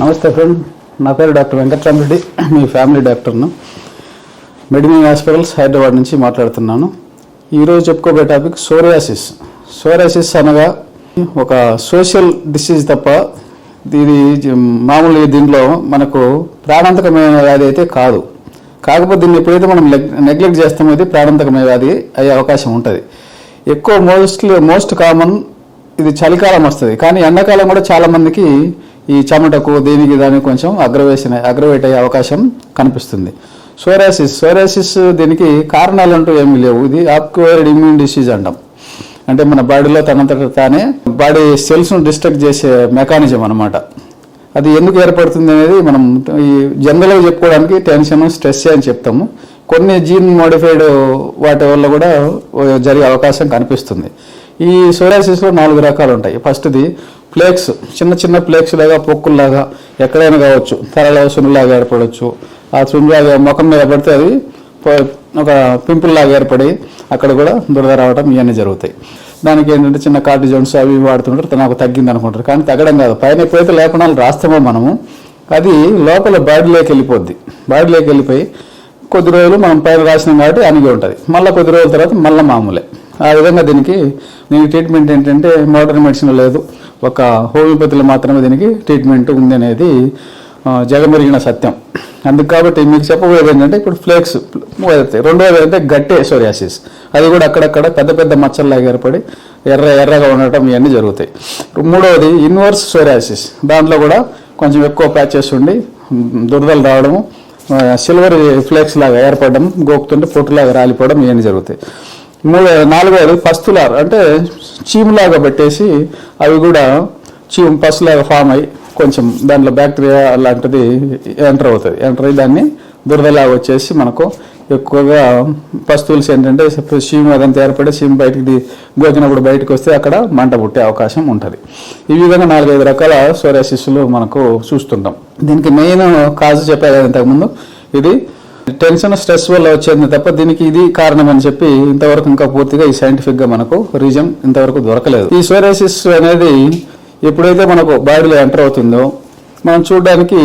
నమస్తే ఫ్రెండ్ నా పేరు డాక్టర్ వెంకట్రామరెడ్డి మీ ఫ్యామిలీ డాక్టర్ను. మెడిమిన్ హాస్పిటల్స్ హైదరాబాద్ నుంచి మాట్లాడుతున్నాను. ఈరోజు చెప్పుకోబోయే టాపిక్ సోరియాసిస్. సోరియాసిస్ అనగా ఒక సోషల్ డిసీజ్ తప్ప ఇది మామూలు మామూలుగా దీంట్లో మనకు ప్రాణాంతకమైన వ్యాధి అయితే కాదు. కాకపోతే దీన్ని ఎప్పుడైతే మనం నెగ్లెక్ట్ చేస్తామో ఇది ప్రాణాంతకమైన వ్యాధి అయ్యే అవకాశం ఉంటుంది. ఎక్కువ మోస్ట్లీ మోస్ట్ కామన్ ఇది చలికాలం వస్తుంది. కానీ ఎండాకాలం కూడా చాలా మందికి ఈ చెమటకు దీనికి దానికి కొంచెం అగ్రవేషన్ అగ్రవేట్ అయ్యే అవకాశం కనిపిస్తుంది. సోరాసిస్ సోరాసిస్ దీనికి కారణాలు అంటూ ఏమీ లేవు. ఇది అక్వైర్డ్ ఇమ్యూన్ డిసీజ్ అంటాం. అంటే మన బాడీలో తనంతట తానే బాడీ సెల్స్ను డిస్ట్రక్ట్ చేసే మెకానిజం అన్నమాట. అది ఎందుకు ఏర్పడుతుంది అనేది మనం ఈ జనరల్గా చెప్పుకోవడానికి టెన్షన్ స్ట్రెస్ అని చెప్తాము. కొన్ని జీన్ మోడిఫైడ్ వాటి వల్ల కూడా జరిగే అవకాశం కనిపిస్తుంది. ఈ సోరాసిస్లో నాలుగు రకాలు ఉంటాయి. ఫస్ట్ది ఫ్లేక్స్ చిన్న చిన్న ఫ్లేక్స్ లాగా పొక్కుల్లాగా ఎక్కడైనా కావచ్చు. తలలో సున్నులాగా ఏర్పడవచ్చు ఆ సున్నులాగా ముఖం మీద పడితే అది ఒక పింపుల్ లాగా ఏర్పడి అక్కడ కూడా దురద రావడం ఇవన్నీ జరుగుతాయి. దానికి ఏంటంటే చిన్న కార్టిజోన్స్ అవి వాడుతుంటారు. నాకు తగ్గింది అనుకుంటారు కానీ తగ్గడం కాదు. పైన ఎప్పుడైతే లేపనాలు రాస్తామో మనము అది లోపల బాడీలోకి వెళ్ళిపోద్ది. బాడీలోకి వెళ్ళిపోయి కొద్ది రోజులు మనం పైన రాసినాం కాబట్టి అనిగి ఉంటుంది. మళ్ళీ కొద్ది రోజుల తర్వాత మళ్ళీ మామూలే. ఆ విధంగా దీనికి దీనికి ట్రీట్మెంట్ ఏంటంటే మోడర్న్ మెడిసిన్ లేదు. ఒక హోమియోపతిలో మాత్రమే దీనికి ట్రీట్మెంట్ ఉంది అనేది జగమెరిగిన సత్యం. అందుకు కాబట్టి మీకు చెప్పబోయేది ఏంటంటే ఇప్పుడు ఫ్లేక్స్ మొదటి రెండోది అంటే గట్టే సోరియాసిస్. అది కూడా అక్కడక్కడ పెద్ద పెద్ద మచ్చల్లాగా ఏర్పడి ఎర్ర ఎర్రగా ఉండటం ఇవన్నీ జరుగుతాయి. మూడవది ఇన్వర్స్ సోరియాసిస్. దాంట్లో కూడా కొంచెం ఎక్కువ ప్యాచెస్ ఉండి దురదలు రావడము సిల్వర్ ఫ్లేక్స్ లాగా ఏర్పడడం గోకుతుంటే పొట్టులాగా రాలిపోవడం ఇవన్నీ జరుగుతాయి. మూడో నాలుగోది పస్తులార్. అంటే చీములాగా పెట్టేసి అవి కూడా చీము పస్తులాగా ఫామ్ అయ్యి కొంచెం దాంట్లో బ్యాక్టీరియా లాంటిది ఎంటర్ అవుతుంది ఎంటర్ అయ్యి దాన్ని దురదలా వచ్చేసి మనకు ఎక్కువగా పస్తువులు ఏంటంటే సీమ్ అదంతా ఏర్పడి సీమ్ బయటికి గోకినప్పుడు బయటకు వస్తే అక్కడ మంట పుట్టే అవకాశం ఉంటుంది. ఈ విధంగా నాలుగైదు రకాల సోరాసిస్లు మనకు చూస్తుంటాం. దీనికి మెయిన్ కాజు చెప్పాను ఇంతకుముందు. ఇది టెన్షన్ స్ట్రెస్ వల్ల వచ్చేది తప్ప దీనికి ఇది కారణం అని చెప్పి ఇంతవరకు ఇంకా పూర్తిగా ఈ సైంటిఫిక్గా మనకు రీజన్ ఇంతవరకు దొరకలేదు. ఈ సోరాసిస్ అనేది ఎప్పుడైతే మనకు బాడీలో ఎంటర్ అవుతుందో మనం చూడడానికి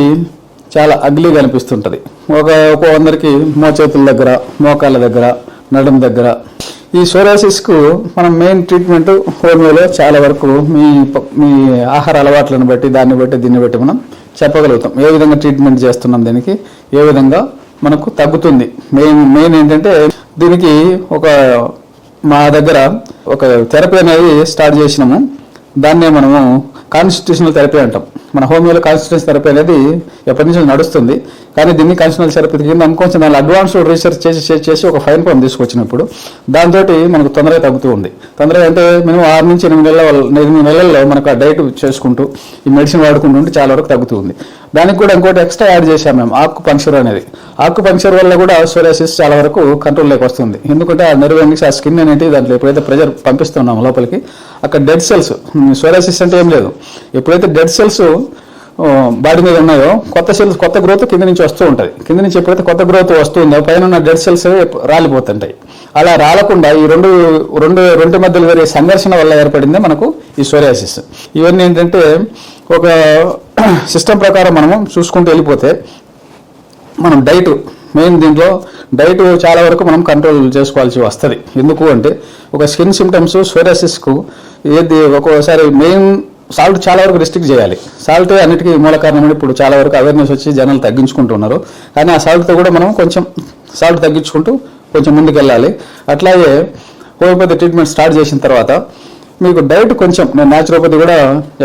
చాలా అగ్లీగా అనిపిస్తుంటుంది. ఒక ఒక వందరికి మోచేతుల దగ్గర మోకాళ్ళ దగ్గర నడుము దగ్గర. ఈ సోరాసిస్కు మనం మెయిన్ ట్రీట్మెంట్ హోమియోలో చాలా వరకు మీ మీ ఆహార అలవాట్లను బట్టి దాన్ని బట్టి దీన్ని బట్టి మనం చెప్పగలుగుతాం. ఏ విధంగా ట్రీట్మెంట్ చేస్తున్నాం దీనికి? ఏ విధంగా మనకు తగ్గుతుంది. మెయిన్ మెయిన్ ఏంటంటే దీనికి ఒక మా దగ్గర ఒక థెరపీ అనేది స్టార్ట్ చేసినాము. దాన్నే మనము కాన్స్టిట్యూషనల్ థెరపీ అంటాం. మన హోమియోలో కాన్స్టిట్యూషన్ థెరపీ అనేది ఎప్పటి నుంచి నడుస్తుంది. కానీ దీన్ని కాన్స్టిట్యూషనల్ థెరపీ కింద ఇంకొంచెం దాని అడ్వాన్స్డ్ రీసెర్చ్ చేసి చేసి ఒక ఫైన్ ఫామ్ తీసుకొచ్చినప్పుడు దాంతో మనకు తొందరగా తగ్గుతూ ఉంది. తొందరగా అంటే మినిమం ఆరు నుంచి ఎనిమిది నెలల ఎనిమిది నెలల్లో మనకు ఆ డైట్ చేసుకుంటూ ఈ మెడిసిన్ వాడుకుంటూ ఉంటే చాలా వరకు తగ్గుతుంది దానికి కూడా ఇంకోటి ఎక్స్ట్రా యాడ్ చేశాం మేము ఆకు పంక్చర్ అనేది. ఆకు పంక్చర్ వల్ల కూడా సోరియాసిస్ చాలా వరకు కంట్రోల్లోకి వస్తుంది. ఎందుకంటే ఆ నెర్వ్ ఎండింగ్స్ ఆ స్కిన్ అనేది దాంట్లో ఎప్పుడైతే ప్రెజర్ పంపిస్తున్నాం లోపలికి అక్కడ డెడ్ సెల్స్ సోరియాసిస్ అంటే ఏం లేదు. ఎప్పుడైతే డెడ్ సెల్స్ బాడీ మీద ఉన్నాయో కొత్త సెల్స్ కొత్త గ్రోత్ కింద నుంచి వస్తూ ఉంటుంది. కింద నుంచి ఎప్పుడైతే కొత్త గ్రోత్ వస్తుందో పైన ఉన్న డెడ్ సెల్స్ రాలిపోతుంటాయి. అలా రాలకుండా ఈ రెండు రెండు రెండు మధ్యలో జరిగే సంఘర్షణ వల్ల ఏర్పడిందే మనకు ఈ సోరియాసిస్ ఇవన్నీ ఏంటంటే ఒక సిస్టమ్ ప్రకారం మనము చూసుకుంటూ వెళ్ళిపోతే మనం డైట్ మెయిన్ దీంట్లో డైట్ చాలా వరకు మనం కంట్రోల్ చేసుకోవాల్సి వస్తుంది. ఎందుకు అంటే ఒక స్కిన్ సిమ్టమ్స్ సోరియాసిస్కు ఏది ఒక్కోసారి మెయిన్ సాల్ట్ చాలా వరకు రిస్ట్రిక్ట్ చేయాలి. సాల్ట్ అన్నిటికీ మూల కారణమైన ఇప్పుడు చాలా వరకు అవేర్నెస్ వచ్చి జనాలు తగ్గించుకుంటున్నారు కానీ ఆ సాల్ట్తో కూడా మనం కొంచెం సాల్ట్ తగ్గించుకుంటూ కొంచెం ముందుకెళ్ళాలి. అట్లాగే హోమియోపతి ట్రీట్మెంట్ స్టార్ట్ చేసిన తర్వాత మీకు డైట్ కొంచెం నేను న్యాచురోపతి కూడా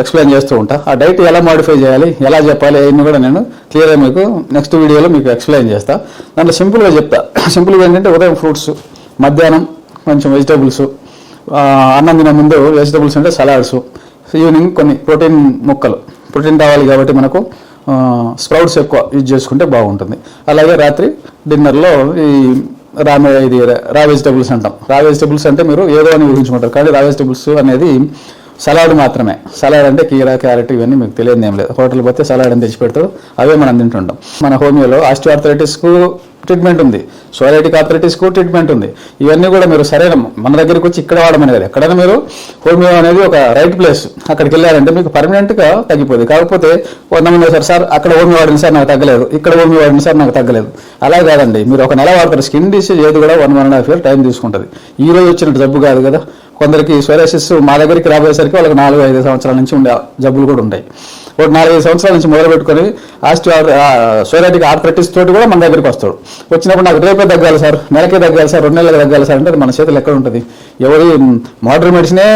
ఎక్స్ప్లెయిన్ చేస్తూ ఉంటా. ఆ డైట్ ఎలా మాడిఫై చేయాలి ఎలా చెప్పాలి అవన్నీ కూడా నేను క్లియర్గా మీకు నెక్స్ట్ వీడియోలో మీకు ఎక్స్ప్లెయిన్ చేస్తా. దాంట్లో సింపుల్గా చెప్తా. సింపుల్గా ఏంటంటే ఉదయం ఫ్రూట్స్ మధ్యాహ్నం కొంచెం వెజిటేబుల్స్ అన్నం తినే ముందు వెజిటేబుల్స్ అంటే సలాడ్స్ ఈవినింగ్ కొన్ని ప్రోటీన్ ముక్కలు. ప్రోటీన్ రావాలి కాబట్టి మనకు స్ప్రౌట్స్ ఎక్కువ యూజ్ చేసుకుంటే బాగుంటుంది. అలాగే రాత్రి డిన్నర్లో ఈ రా ఇది రా వెజిటబుల్స్ అంటాం. రా వెజిటబుల్స్ అంటే మీరు ఏదో అని ఊహించుకుంటారు. కానీ రా వెజిటబుల్స్ అనేది సలాడ్ మాత్రమే. సలాడ్ అంటే కీరా క్యారెట్ ఇవన్నీ మీకు తెలియదు ఏం లేదు. హోటల్ పోతే సలాడ్ అని తెచ్చిపెడతారు అవే మనం తింటుంటాం. మన హోమియోలో ఆస్టియోఆర్థరైటిస్కు ట్రీట్మెంట్ ఉంది. సోలైటిక్ ఆర్థరైటిస్కు ట్రీట్మెంట్ ఉంది. ఇవన్నీ కూడా మీరు సరైన మన దగ్గరికి వచ్చి ఇక్కడ వాడమని కదా. ఎక్కడైనా మీరు హోమియో అనేది ఒక రైట్ ప్లేస్ అక్కడికి వెళ్ళారంటే మీకు పర్మనెంట్గా తగ్గిపోతుంది కాకపోతే కొంతమంది సార్ సార్ అక్కడ హోమియో వాడిన సార్ నాకు తగ్గలేదు. ఇక్కడ హోమియో వాడిన సార్ నాకు తగ్గలేదు. అలా కాదండి. మీరు ఒక నెల వాడతారు. స్కిన్ డిసీజ్ ఏది కూడా one one and half year time తీసుకుంటుంది. ఈ రోజు వచ్చిన జబ్బు కాదు కదా. కొందరికి సోరాసిస్ మా దగ్గరికి రాబోయేసరికి వాళ్ళకి నాలుగు ఐదు సంవత్సరాల నుంచి ఉండే జబ్బులు కూడా ఉంటాయి. ఒక నాలుగైదు సంవత్సరాల నుంచి మొదలు పెట్టుకొని ఆస్ట్ సోరాటిక్ ఆర్థరైటిస్ తోటి కూడా మన దగ్గరికి వస్తాడు. వచ్చినప్పుడు నాకు రేపే తగ్గాలి సార్ నెలకే తగ్గాలి సార్ రెండు నెలలకు తగ్గాలి సార్ అంటే అది మన చేతులు ఎక్కడ ఉంటుంది? ఎవరి మోడర్న్ మెడిసినే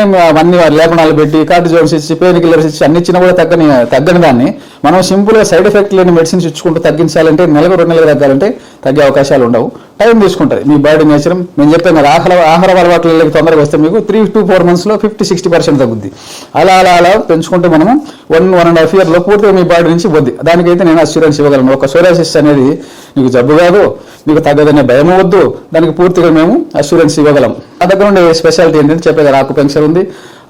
అన్ని లేపనాలు పెట్టి కార్టిజోన్స్ ఇచ్చి పెయిన్ కిల్లర్స్ ఇచ్చి అన్ని ఇచ్చినా కూడా తగ్గని తగ్గని దాన్ని మనం సింపుల్గా సైడ్ ఎఫెక్ట్ లేని మెడిసిన్స్ ఇచ్చుకుంటూ తగ్గించాలంటే నెలకు రెండు నెలలకు తగ్గాలంటే తగ్గే అవకాశాలు ఉండవు. టైం తీసుకుంటుంది. మీ బాడీ నేచర్ మేము చెప్పాం కదా ఆహార ఆహార అలవాట్లకి తొందరగా వస్తే మీకు త్రీ టు ఫోర్ మంత్స్లో ఫిఫ్టీ సిక్స్టీ పర్సెంట్ తగ్గుద్ది. అలా అలా అలా పెంచుకుంటే మనము వన్ వన్ అండ్ హాఫ్ ఇయర్లో పూర్తిగా మీ బాడీ నుంచి పోద్ది. దానికైతే నేను అస్యూరెన్స్ ఇవ్వగలను. ఒక సోరాసిస్ అనేది మీకు జబ్బు కాదు మీకు తగ్గదనే భయం వద్దు. దానికి పూర్తిగా మేము అస్యూరెన్స్ ఇవ్వగలం. ఆ దగ్గర ఉండే స్పెషాలిటీ ఏంటంటే చెప్పే ఆకు పెన్షన్ ఉంది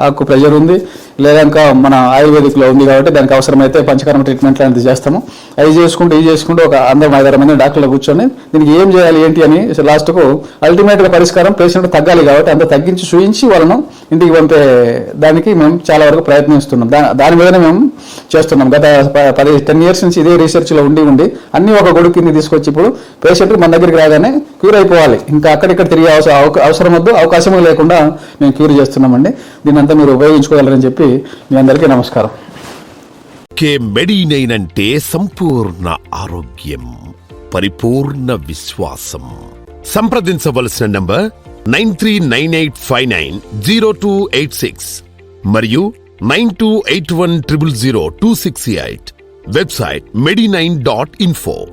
ఆకు ప్రెషర్ ఉంది లేదా ఇంకా మన ఆయుర్వేదిక్లో ఉంది కాబట్టి దానికి అవసరమైతే పంచకర్మ ట్రీట్మెంట్ లాంటిది చేస్తాము. అవి చేసుకుంటూ ఇది చేసుకుంటూ ఒక అందరం ఐదారు మంది డాక్టర్లు కూర్చొని దీనికి ఏం చేయాలి ఏంటి అని లాస్ట్కు అల్టిమేట్గా పరిష్కారం పేషెంట్ తగ్గాలి కాబట్టి అంత తగ్గించి చూయించి వాళ్ళను ఇంటికి పంపే దానికి మేము చాలా వరకు ప్రయత్నిస్తున్నాం. దా దాని మీదనే మేము చేస్తున్నాం. గత పది టెన్ ఇయర్స్ నుంచి ఇదే రీసెర్చ్లో ఉండి ఉండి అన్ని ఒక గొడుగు కింద తీసుకొచ్చి ఇప్పుడు పేషెంట్ మన దగ్గరికి రాగానే క్యూర్ అయిపోవాలి. ఇంకా అక్కడిక్కడ తిరిగే అవసరం అవసరం వద్దు అవకాశం లేకుండా మేము క్యూర్ చేస్తున్నామండి. దీన్ని అంతా మీరు ఉపయోగించుకోగలరని చెప్పి మీ అందరికీ నమస్కారం. కే మెడినైన్ అంటే సంపూర్ణ ఆరోగ్యం పరిపూర్ణ విశ్వాసం. సంప్రదించవలసిన number nine three nine eight five nine zero two eight six మరియు nine two eight one triple zero two six eight. Website medinine dot info.